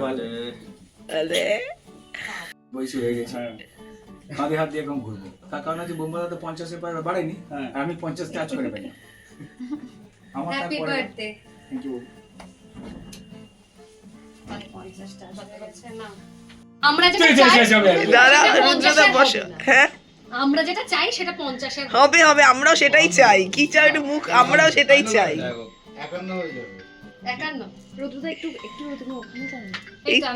ভালো আরে। বয়স হয়ে গেছে। হাত দিয়ে এখন ঘুরবো। তার কারণ হচ্ছে বোম্বাদা তো পঞ্চাশের পর বাড়েনি হ্যাঁ। আমি পঞ্চাশ টাচ করে পাই আমার বার্থডে থ্যাংক ইউ আমরা যেটা চাই সেটা পঞ্চাশের হবে হ্যাঁ। আমরা যেটা চাই সেটা হবে। হবে হবে আমরাও সেটাই চাই। কি চাই মুখ আমরাও সেটাই চাই। একান্ন হয়ে যাবে। একান্ন। রুদ্রদা একটু একটু রুদ্র ওখানে যান এই তো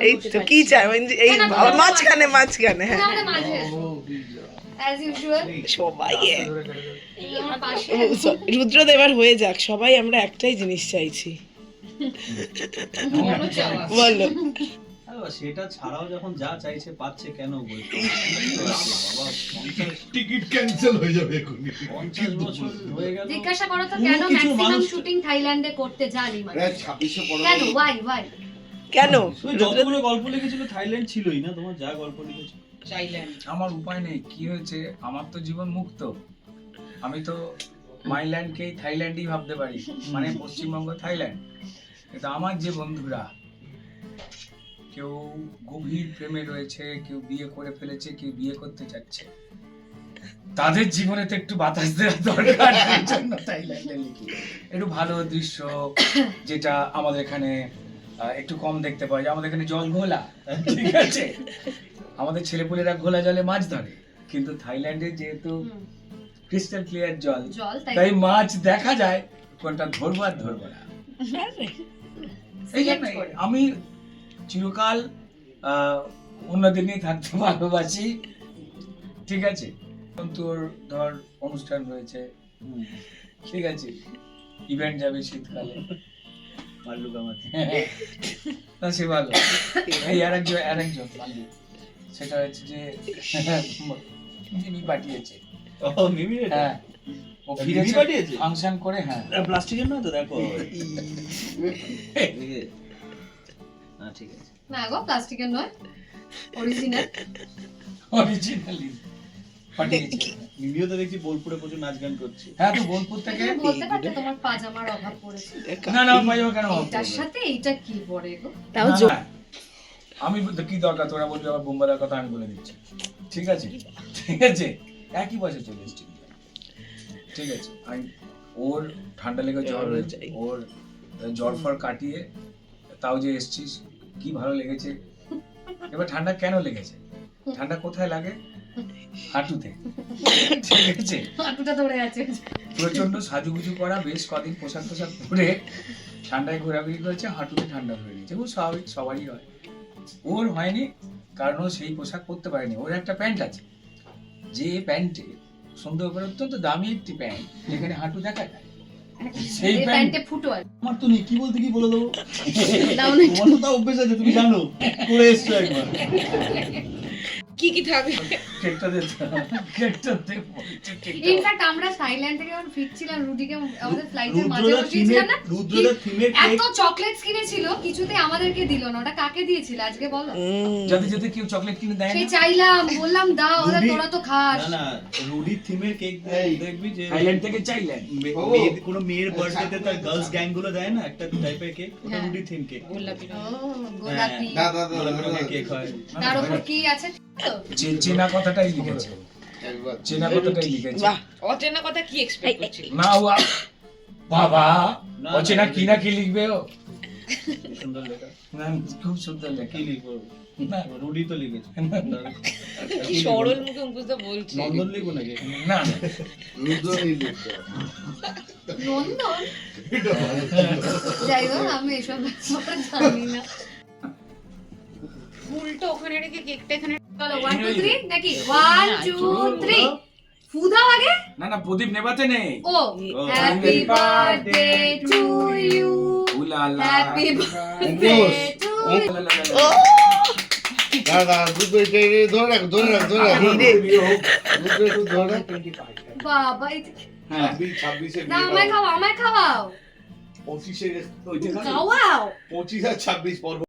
এই তো কি চাই মানে এই মাঝখানে মাঝখানে হ্যাঁ ইউজুয়াল সবাই হয়ে যাক। সবাই আমরা একটাই জিনিস চাইছি। বলো। সেটা ছাড়াও যখন যা চাইছে পাচ্ছে কেন বলছো বাবা পঞ্চাশ টিকিট ক্যান্সেল হয়ে যাবে বছর হয়ে গেল। জিজ্ঞাসা করো তো কেন ম্যাক্সিমাম শুটিং থাইল্যান্ডে করতে জানি মানে? কেন? ওয়াই ওয়াই কেন? যতগুলো গল্প লিখেছিল থাইল্যান্ড ছিলই না? তোমার যা গল্প লিখেছো আমার উপায় নেই। কি হয়েছে? আমার তো জীবন মুক্ত। আমি তো মাইল্যান্ডকেই থাইল্যান্ডই ভাবতে পারি। মানে পশ্চিমবঙ্গ থাইল্যান্ড। কিন্তু আমার যে বন্ধুরা কেউ গভীর প্রেমে রয়েছে কেউ বিয়ে করে ফেলেছে কেউ বিয়ে করতে চাচ্ছে। তাদের জীবনে তো একটু বাতাস দেওয়া দরকার লিখি। একটু ভালো দৃশ্য যেটা আমাদের এখানে একটু কম দেখতে পাওয়া যায়। আমাদের এখানে জল ঘোলা ঠিক আছে? আমাদের ছেলেপুলেরা ঘোলা জলে মাছ ধরে কিন্তু থাইল্যান্ডে যেহেতু ক্রিস্টাল ক্লিয়ার জল তাই তাই মাছ দেখা যায় কোনটা ধরবো আর ধরবো না। এই জন্য আমি চিরকাল আহ, অন্যদের নিয়ে থাকতে ভালোবাসি। ঠিক আছে? তোর ধর অনুষ্ঠান রয়েছে। ঠিক আছে? ইভেন্ট যাবে শীতকালে। মাল্লু কামাতি না সে ভালো। এই আরেকজন আরেকজন। মাল্লু সেটা হচ্ছে যে মিমি পাঠিয়েছে। ও মিমি হ্যাঁ। ও মিমি পাঠিয়েছে? ফাংশন করে হ্যাঁ। প্লাস্টিকের নয় তো দেখো। ঠিক আছে। না গো প্লাস্টিকের নয় অরিজিনাল অরিজিনালি পাঠিয়েছে। দেখছি বোলপুরে প্রচুর নাচ গান করছে। হ্যাঁ তো বোলপুর থেকে বলতে পারতে তোমার পাজামার অভাব পড়েছে। না না পাইও কেন অভাব এটার সাথে এইটা কি পড়ে গো? তাও। আমি বলতে কি দরকার? তোরা বলবি আবার বোম্বাদার কথা আমি বলে দিচ্ছি। ঠিক আছে? ঠিক আছে? একই বয়সে চলে এসছি ঠিক আছে? আমি ওর ঠান্ডা লেগে জ্বর হয়েছে ওর জ্বর ফর কাটিয়ে তাও যে এসছিস কি ভালো লেগেছে? এবার ঠান্ডা কেন লেগেছে? ঠান্ডা কোথায় লাগে? হাঁটুতে। ঠিক আছে? হাঁটুটা ধরে আছে। প্রচণ্ড সাজুগুজু করা বেশ কদিন পোশাক টোশাক পরে ঠান্ডায় ঘোরাঘুরি করেছে হাঁটুতে ঠান্ডা ধরে গেছে ও স্বাভাবিক সবারই হয়। ওর হয়নি কারণ ও সেই পোশাক পরতে পারেনি। ওর একটা প্যান্ট আছে। যে প্যান্টে সুন্দর করে অত্যন্ত দামি একটি প্যান্ট যেখানে হাঁটু দেখা যায় সেই প্যান্টে ফুটো আর আমার তো নেই কি বলতে কি বলে দেবো? তোমার তো তা অভ্যেস আছে তুমি জানো। করে এসছো একবার। কি কি থাকবে কেকটা দে কেকটা দে ইনফ্যাক্ট আমরা থাইল্যান্ড থেকে যখন ফিরছিলাম রুডিকে আমাদের ফ্লাইটের মাঝে রুদ্রদা না রুদ্রদা থিমের এত চকলেটস কিনেছিল কিছুতে আমাদেরকে দিল না ওটা কাকে দিয়েছিল আজকে বলো যাতে যাতে কেউ চকলেট কিনে দেয় সেই চাইলাম বললাম দাও ওরা তোরা তো খাস না না রুডি থিমের কেক দেখবি যে থাইল্যান্ড থেকে চাইলেন কোনো মেয়ের বার্থডেতে তার গার্লস গ্যাংগুলো দেয় না একটা টাইপের কেক ওটা হ্যাঁ। রুডি থিম কেক ও গোলাপি গোলাপি দা, রঙের কেক হয় তার উপর কি আছে চেনা কথাটাই লিখেছে। একবার চেনা কথাটাই লিখেছে। অচেনা কথা কি এক্সপেক্ট করছিলি? না ও বাবা অচেনা কি না। কি লিখবে ও? সুন্দর লেখা। না, খুব সুন্দর লেখা। কি লিখব? না, রুডি তো লিখেছে। কি সরল মুখে মুখে বলছে। নন্দন লিখব নাকি? না। নন্দন? যাই হোক আমি এসব জানি না। ফুলটা ওখানে রেখে কেকটা এখানে চলো ওয়ান টু থ্রি নাকি ওয়ান টু থ্রি ফুদাও আগে না না প্রদীপ নেবাতে নেই ও হ্যাপি বার্থডে টু ইউ উলালা। হ্যাপি বার্থডে টু উলালালা। দা দা রুদ্র এটা এটা ধরে রাখ ধরে রাখ ধরে রাখ। এই রে। রুদ্র একটু ধরে রাখ বাবা এই হ্যাঁ। ছাব্বিশ ছাব্বিশে না আমায় খাও আমায় খাওয়াও। পঁচিশে ওইটা খাওয়াও। পঁচিশ আর ছাব্বিশ পর্ব।